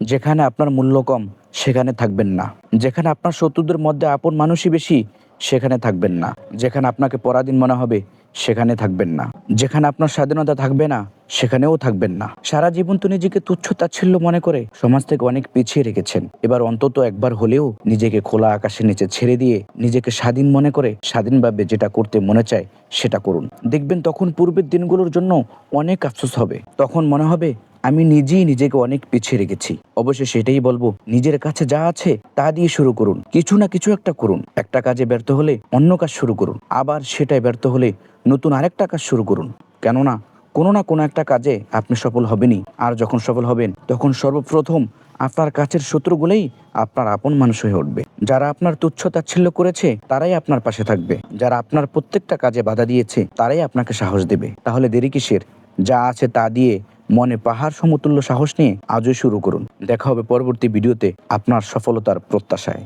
যেখানে আপনার মূল্য কম, সেখানে থাকবেন না। যেখানে আপনার শত্রুদের মধ্যে আপন মানুষই বেশি, সেখানে থাকবেন না। যেখানে আপনাকে পরাধীন মনে হবে, সেখানে থাকবেন না। যেখানে আপনার স্বাধীনতা থাকবে না, সেখানেও থাকবেন না। সারা জীবন তো নিজেকে তুচ্ছ তাচ্ছিল্য মনে করে সমাজ থেকে অনেক পিছিয়ে রেখেছেন। এবার অন্তত একবার হলেও নিজেকে খোলা আকাশের নিচে ছেড়ে দিয়ে নিজেকে স্বাধীন মনে করে স্বাধীনভাবে যেটা করতে মনে চায়, সেটা করুন। দেখবেন তখন পূর্বের দিনগুলোর জন্য অনেক আফসোস হবে। তখন মনে হবে আমি নিজেই নিজেকে অনেক পিছিয়ে রেখেছি। অবশ্যই সেটাই বলব, নিজের কাছে যা আছে তা দিয়ে শুরু করুন, কিছু না কিছু একটা করুন। একটা কাজে ব্যর্থ হলে অন্য কাজ শুরু করুন, আবার সেটাই ব্যর্থ হলে নতুন আরেকটা কাজ শুরু করুন। কেননা, কোনো না কোনো একটা কাজে আপনি সফল হবেনই, আর যখন সফল হবেন, তখন সর্বপ্রথম আপনার কাছের শত্রুগুলোই আপনার আপন মানুষ হয়ে উঠবে। যারা আপনার তুচ্ছ তাচ্ছিল্য করেছে, তারাই আপনার পাশে থাকবে। যারা আপনার প্রত্যেকটা কাজে বাধা দিয়েছে, তারাই আপনাকে সাহস দেবে। তাহলে দেরি কিসের? যা আছে তা দিয়ে মনে পাহাড় সমতুল্য সাহস নিয়ে আজই শুরু করুন। দেখা হবে পরবর্তী ভিডিওতে আপনার সফলতার প্রত্যাশায়।